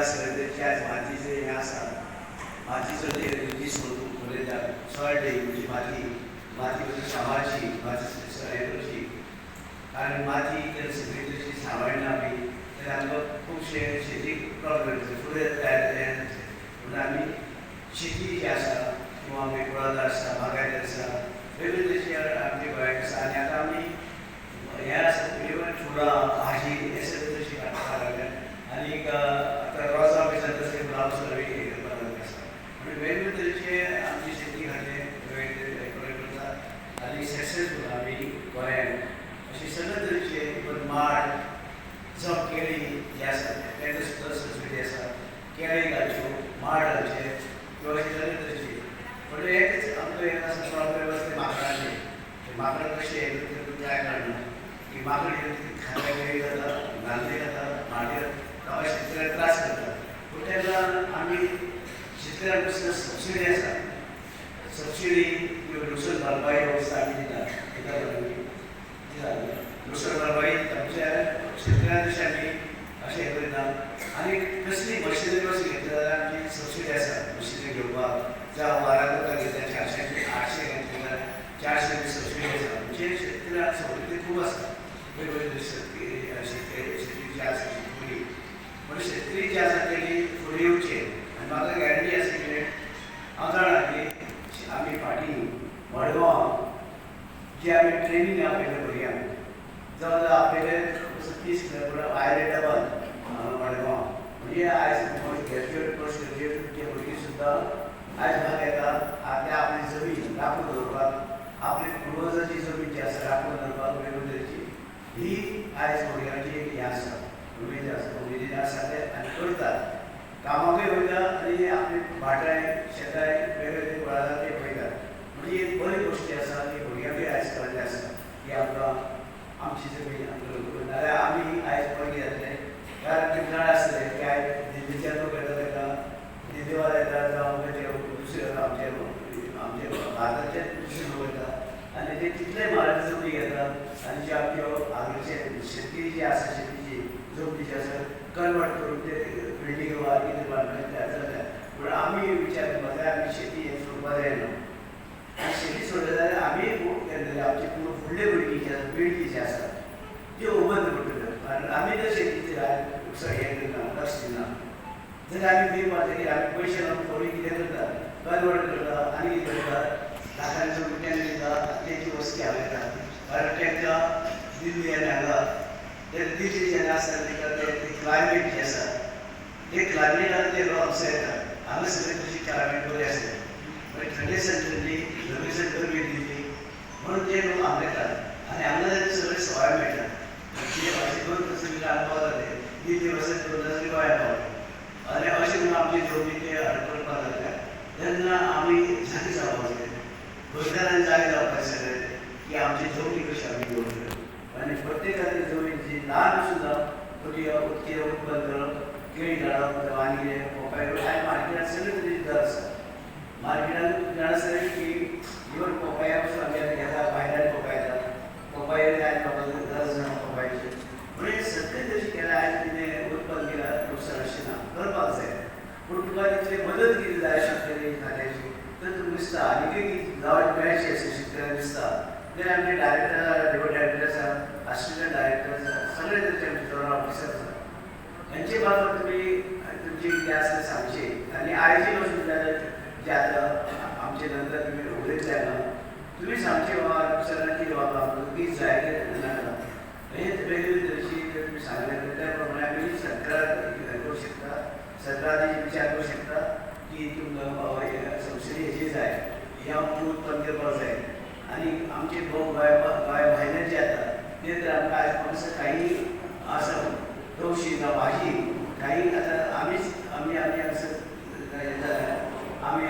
जगा मातीचे हे आसा मातीचो ते रिलीज करून उलयता सॉयल डे माती माती कशी सांबाळची माती हे करची कारण माती जर सगळी तशी सांबाळना आमी तर आमकां खुबशे शेतीक प्रॉब्लेम जाता फुडें तयार तयार म्हणून आमी शेती जी आसा किंवा आमी कुळागर आसा बागायत आसा वेगळे तशी आमची गोंयांत आसा आनी आतां आमी हे आसा म्हणजे फुलां भाजी हे सगळें तशी काडपाक लागल्यात आनीक आतां रोजां बी जाता तशें गुलाब सगळी हे करपाक लागले आसा म्हणजे वेगवेगळे तरेचे आमची शेती खातीर वेगवेगळे करता आनी सक्सेसफूल आमी गोंयान अशी सगळे तरेचे इवन माड जावं केळी जे आसा तेंका सुद्दां संस्कृती आसा केळी घालच्यो माड घालचे किंवा अशी सगळे तरेची म्हणजे एकच आमचो एक आसा प्रॉब्लेम आसा ते माकडांचे ते माकड कशे हे करता जाय काडना की माकड खाल्ल्या केळी जाता घालते जाता माडी जाता शेतकऱ्याला त्रास करतात. पूण त्यांना आम्ही शेतकऱ्यांपासून सबसिडी असा सबसिडी किंवा नुकसान भरपाई व्यवस्था आम्ही दिला कित्याक नुकसान भरपाई आमच्या शेतकऱ्यां आम्ही असे अशें हें करता आनी कसली मशिनरी अशी घेतली जाल्यार आमची सबसिडी आसा मशिनरी घेवपाक जावं वारा करता घेतल्या चारशे आठशे घेतले जाल्यार चारशे सबसिडी आसा म्हणजे शेतकऱ्यांक सवलती खूब आसा वेगवेगळे शेतकरी शेतकरी शेती जी आसा शेतकरी शेतकरी जे आसा तेणी फुडें येवचे आनी म्हाका गॅरंटी आसा कितें हांव जाणा की आमी फाटीं मडगांव जे आमी ट्रेनींग आपयलें भुरग्यांक जवळ जवळ आपयले तीस किलोमिटर आयले डबल मडगांव म्हणजे आयज ग्रॅज्युएट पोस्ट ग्रॅज्युएट जे भुरगीं सुद्दां आयज म्हाका येता आपल्या आपली जमीन राखून दवरपाक आपली पुर्वजाची जमीन जी आसा राखून दवरपाक वेगवेगळी तरेची ही आयज भुरग्यांची एक उमेद आसा उमेदीन आणि आनी करतात कामाकूय वयता आनी आपली भाटाय शेताय वेगवेगळे कुळागर ते पळयतात म्हणजे एक बरी गोश्टी आसा की भुरग्यांकूय आयज कळ्ळें आसा की आमकां आमची जमीन आमकां नाल्यार आमी आयज पयलीं जातले कारण कितें जाण आसले की आयज दिल्लीच्या लोक येता ताका दिल्लीवाले येता जावं ते दुसरे येता आमचे आमचे भारताचे दुसरे लोक येता आनी ते कितले म्हारग जमीन घेतात आनी जे आमच्यो हांगाचे शेतकरी जी आसा शेतीची जमनी असं आसा कन्वर्ट करून ते बिल्डिंग वा कितें बांदपाक तयार जाल्या पूण विचार करपाक आम्ही शेती हें सोडपा जायना आनी शेती सोडली जाल्यार आमी केन्ना आमचे पूर्ण फुडले भुरगीं जे आसा पिळगी जी आसा ती उबंद करतल्यो कारण आमी जर शेतीचेर आयज हें करना लक्ष दिना जाल्यार आमी बी मातशें आमी पयशे लावन थोडी कितें करता कन्वर्ट करता आनी कितें करता लाखांचो रुपयान दिता तेची वस्ती हांव कारण तांकां दिल्ली आनी हांगा ते दिल्ली जेन्ना आसता ताका ते क्लायमेट जी आसा ते क्लायमेटान ते लोक हांगसर येता हांगा सगळी तशी क्लायमेट बरी आसता मागीर थंडेसन थंडी गरमेसन गरमी दिल्ली म्हणून ते लोक हांगा येतात आनी हांगा जाल्यार सगळे सवाय मेळटा कितें अशें दोन तसले अनुभव जाले दिल्ली वचत दोन तसले गोंया पावले आनी अशें म्हणून आमची जमनी ते करपाक लागल्या तेन्ना आमी जागे जावपाक जाय गोंयकारांनी जागे जावपाक सगळे की आमची जमनी कशी आमी दवरल्यो आनी प्रत्येकाची जमीन जी ल्हान सुद्दां थोडी कितें उत्पन्न करप केळी काडप जावं पोपाय आनी मार्केटांत सगळे तरेची दर आसा मार्केटांत जाणा सगळे की इवन पोपाया पासून आमी आतां घेता भायल्यान पोपाय येता पोपाय आयज म्हाका दर जाण पोपायचे. म्हणजे सगळे तशें केलें आयज कितें उत्पन्न केलां नुकसान अशें ना करपाक जाय पूण तुका तितली मदत कितें जाय शेतकरी खात्याची तर तुका दिसता आनीकय कितें जावं मेळची अशें शेतकऱ्यांक दिसता जाल्यार आमचे डायरेक्टर डेप्युटी डायरेक्टर आसा असिस्टंट डायरेक्टर सगळे तरेचे आमचे जोरा ऑफिसर आसा यांचे बाबत तुम्ही तुमचे कितें आसा तें सांगचें आनी लोक वचून जाल्यार जे आतां आमचे नंतर तुम्ही उलयतले जायला तुम्ही सांगचें बाबा सगळ्यांक कितें बाबा आमकां जायला हे तें नाका हें वेगवेगळी तरेची तुमी सांगलें त्या प्रमाणे आमी सरकाराक करूं शकता सरकाराची विचार करूं शकता की तुमकां बाबा हे सबसिडी हेची जाय हे आमकां उत्पन्न करपाक जाय आनी आमचे गोंय गोंय भायल्यान जे येता ते तर आमकां आयज फक्त काही आसा तवशी जावं भाजी काही आतां आमीच आमी आमी हांगसर हें जाल्यार आमी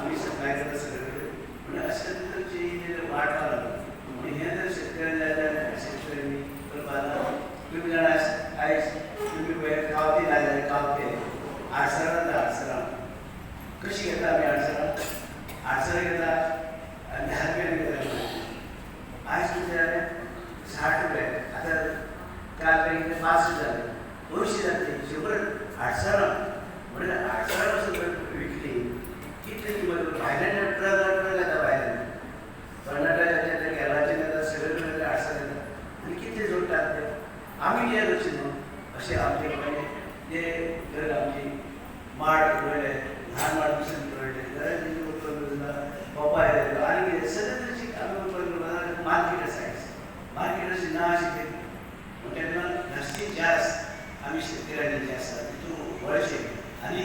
आमी सप्लाय करता सगळे कडेन पूण अशें तरेची वाडपा लागून पूण हें जर शेतकऱ्यान जाल्यार शेतकऱ्यांनी करपा लागून तुमी जाणा आयज तुमी पळय कावती लायले कावते आडसरां जाता आडसरां कशी घेता आमी आडसरां आडसरां घेता आनी धा रुपयान घेता आयज कितें जालें साठ रुपया आतां काल पळय पांच जाले अंयशीं जातली शंबर आडसारा म्हणजे आडसारा पासून विकली कितली किंमत भायल्यान अठरा हजार रुपया जाता भायल्यान कर्नाटकाच्या त्या केरळाचे नेता सगळे मिळून आडसार येतात आणि कितले जोडटात ते आमी कितें करचें न्हू अशें आमचे कडेन ते जर आमची माड पळयले ल्हान माड पसून पळयले जाल्यार तेजी उत्पन्न जाता पपाय जाता आनी कितें सगळें तरेची आमी उत्पन्न करता मार्केट सायन्स मार्केट अशी ना अशी ते तेन्ना जास्तीत जास्त आमी शेतकऱ्यांनी जे आसा तितून वळचें आनी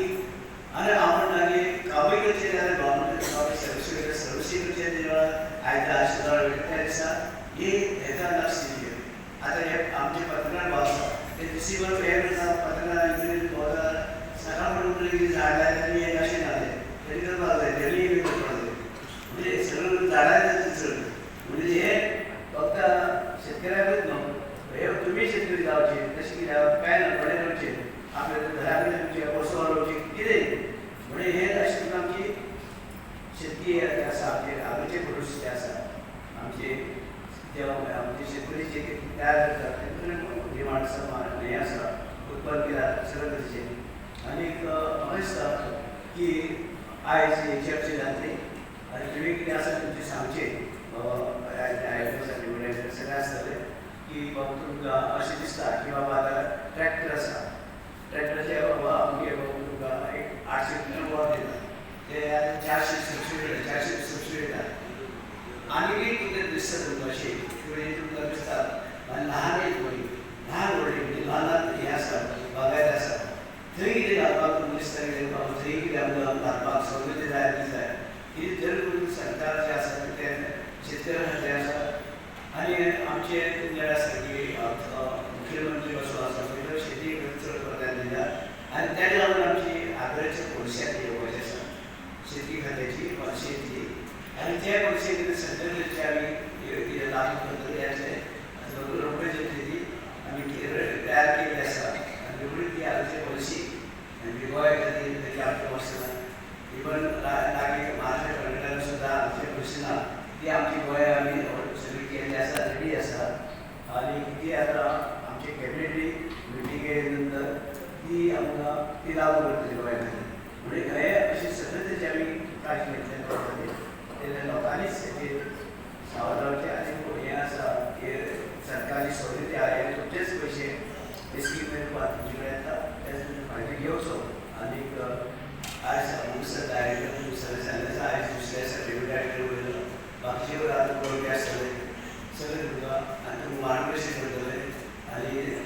आनी हांव म्हणटा की कामय करचें जाल्यार गव्हर्मेंट सर्वीस वयले सर्विसी करचें तेन्ना आयतार दिसा ही हेका लक्ष दिवचें आतां हे आमचे पत्रकार भाव आसा ते दिसीभर हे पत्रकार सकाळ म्हणून कितें झाड लायता आनी हे अशें ना ते तेणी करपाक जाय तेणी बी करपाक जाय म्हणजे सगळं झाडां चड म्हणजे हे फक्त शेतकऱ्याकूच न्हू हे तुमी शेतकरी जावचे तशें कित्याक काय ना थोडे करचे आपल्या घराकडे तुमचे वस्तू वाडोवचे कितें म्हणजे हे अशें करून आमची शेतकी जे आमचे आगोचे प्रोड्यूस जे आसा आमचे जे आमचे शेतकरी जे कितें तयार करतात तेतून डिमांड आसा हें आसा उत्पन्न केला सगळें तरेचे आनीक म्हाका दिसता की आयज ही चर्चा जातली आनी तुमी कितें आसा तुमची सांगचें आयदनां सगळें आसतलें की बाबा तुमकां अशें दिसता की बाबा आतां ट्रॅक्टर आसा ट्रॅक्टराचे बाबा आमगे बाबा तुमकां एक आठशे किलो वर दिता ते आतां चारशे सबसिडी चारशे सबसिडी दिता आनी कितें दिसता तुमकां आनी ल्हान एक व्हडी ल्हान व्हडली म्हणजे ल्हान ल्हान आसा बागायत आसा थंय कितें घालपाक तुमकां दिसता कितें बाबा थंय कितें आमकां घालपाक जाय ती जाय जर करून सरकार जें आसा तें शेतकऱ्यां खातीर आसा आनी आमचे जे आसा की मुख्यमंत्री असो आसा शेती चड प्राधान्य आनी त्या लागून आमची आग्राच्या पॉलिसी येवपाची आसा शेती खात्याची शेती आनी त्या पॉलिसी कितें सेंट्रलचे आमी कितें लागू करतले याचे रोखडे शेती आमी तयार केली आसा आनी रोखडी ती आग्राची पॉलिसी आनी गोंय खातीर तेजी आमची वचना इवन लागीं महाराष्ट्र कर्नाटकान सुद्दां आमची पॉलिसी ना ती आमची गोंया आमी सगळी केल्ली आसा रेडी आसा आनी ती आतां आमचे कॅबिनेटी मिटिंगे नंतर ती आमकां ती लागू करतली गोंया खातीर म्हणजे हे अशें सगळें तेजे आमी काळजी घेतलें गोंया खातीर तेन्ना लोकांनीच सावरगावचे आणि हे असा की सरकारने सोडले ते आले तुमचेच पैसे ते स्कीममध्ये तुमच्याकडे येतात त्याच फायदे घेवचो आणि आज दुसरा कार्यक्रम दुसऱ्या सांगायचा आज दुसऱ्या सर्टिफिकेट कार्यक्रम वयलो बाकीचे आतां पळोवपी आसतले सगळे तुका आनी तुमकां मार्गदर्शन करतले आनी